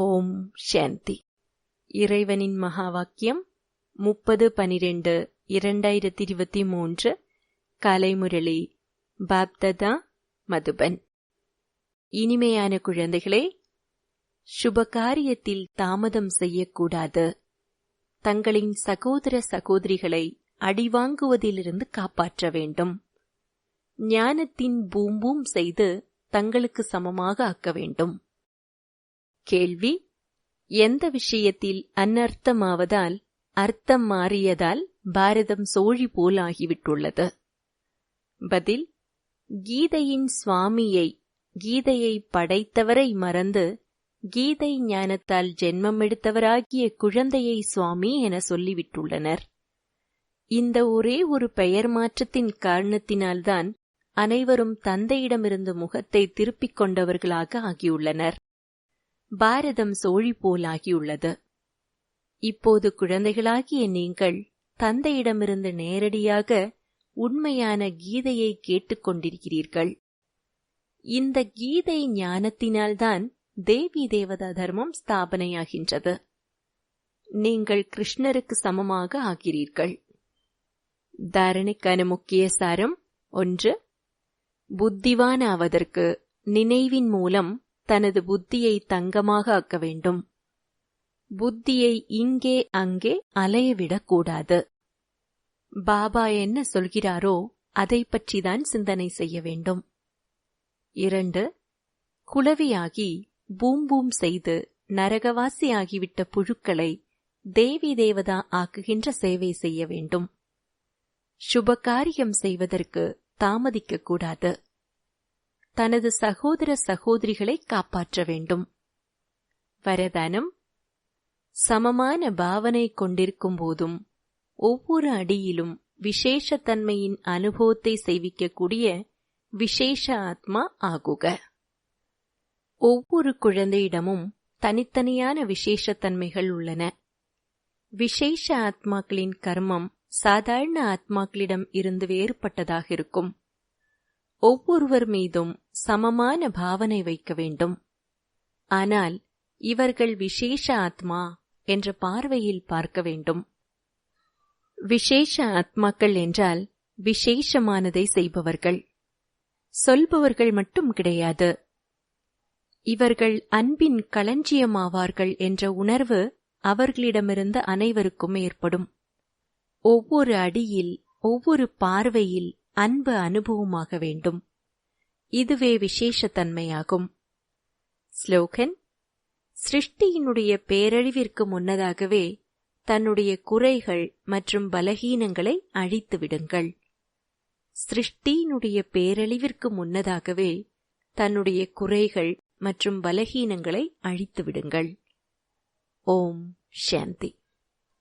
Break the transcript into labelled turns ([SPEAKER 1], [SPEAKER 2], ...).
[SPEAKER 1] ஓம் சாந்தி. இறைவனின் மகா வாக்கியம் முப்பது பனிரெண்டு இரண்டாயிரத்தி இருபத்தி மூன்று கலைமுரளி பாப்ததா மதுபன். இனிமையான குழந்தைகளே சுப காரியத்தில் தாமதம் செய்யக்கூடாது. தங்களின் சகோதர சகோதரிகளை அடிவாங்குவதிலிருந்து காப்பாற்ற வேண்டும். ஞானத்தின் பூம்பூம் செய்து தங்களுக்கு சமமாக ஆக்க வேண்டும். கேள்வி எந்த விஷயத்தில் அனர்த்தமாவதால் அர்த்தம் மாறியதால் பாரதம் சோழி போலாகிவிட்டுள்ளது? பதில் கீதையின் சுவாமியை கீதையை படைத்தவரை மறந்து கீதை ஞானத்தால் ஜென்மம் எடுத்தவராகிய குழந்தையை சுவாமி என சொல்லிவிட்டுள்ளனர். இந்த ஒரே ஒரு பெயர் மாற்றத்தின் காரணத்தினால்தான் அனைவரும் தந்தையிடமிருந்து முகத்தை திருப்பிக் கொண்டவர்களாக ஆகியுள்ளனர். பாரதம் சோழி போலாகியுள்ளது. இப்போது குழந்தைகளாகிய நீங்கள் தந்தையிடமிருந்து நேரடியாக உண்மையான கீதையை கேட்டுக்கொண்டிருக்கிறீர்கள் இந்த கீதை ஞானத்தினால்தான் தேவி தேவதா தர்மம் ஸ்தாபனையாகின்றது. நீங்கள் கிருஷ்ணருக்கு சமமாக ஆகிறீர்கள். தாரணைக்கான முக்கிய சாரம் ஒன்று. புத்திவானாவதற்கு நினைவின் மூலம் தனது புத்தியை தங்கமாக ஆக்க வேண்டும். புத்தியை இங்கே அங்கே அலையவிடக்கூடாது பாபா என்ன சொல்கிறாரோ அதை பற்றிதான் சிந்தனை செய்ய வேண்டும். இரண்டு குளவியாகி பூம் பூம் செய்து நரகவாசி ஆகிவிட்ட புழுக்களை தேவி தேவதா ஆக்குகின்ற சேவை செய்ய வேண்டும். சுப காரியம் செய்வதற்கு தாமதிக்கக்கூடாது கூடாது. தனது சகோதர சகோதரிகளை காப்பாற்ற வேண்டும். வரதானம் சமமான பாவனை கொண்டிருக்கும் போதும் ஒவ்வொரு அடியிலும் விசேஷத்தன்மையின் அனுபவத்தை செய்விக்கக்கூடிய விசேஷ ஆத்மா ஆகுக. ஒவ்வொரு குழந்தையிடமும் தனித்தனியான விசேஷத்தன்மைகள் உள்ளன. விசேஷ ஆத்மாக்களின் கர்மம் சாதாரண ஆத்மாக்களிடம் இருந்து வேறுபட்டதாக இருக்கும். ஒவ்வொருவர் மீதும் சமமான பாவனை வைக்க வேண்டும். ஆனால் இவர்கள் விசேஷ ஆத்மா என்ற பார்வையில் பார்க்க வேண்டும். விசேஷ ஆத்மாக்கள் என்றால் விசேஷமானதை செய்பவர்கள். சொல்பவர்கள் மட்டும் கிடையாது. இவர்கள் அன்பின் களஞ்சியமாவார்கள் என்ற உணர்வு அவர்களிடமிருந்து அனைவருக்கும் ஏற்படும். ஒவ்வொரு அடியில் ஒவ்வொரு பார்வையில் அன்பு அனுபவமாக வேண்டும். இதுவே விசேஷத்தன்மையாகும். ஸ்லோகன் சிருஷ்டியினுடைய பேரழிவிற்கு முன்னதாகவே தன்னுடைய குறைகள் மற்றும் பலகீனங்களை அழித்து விடுங்கள் சிருஷ்டியினுடைய பேரழிவிற்கு முன்னதாகவே தன்னுடைய குறைகள் மற்றும் பலகீனங்களை அழித்து விடுங்கள் ஓம் சாந்தி.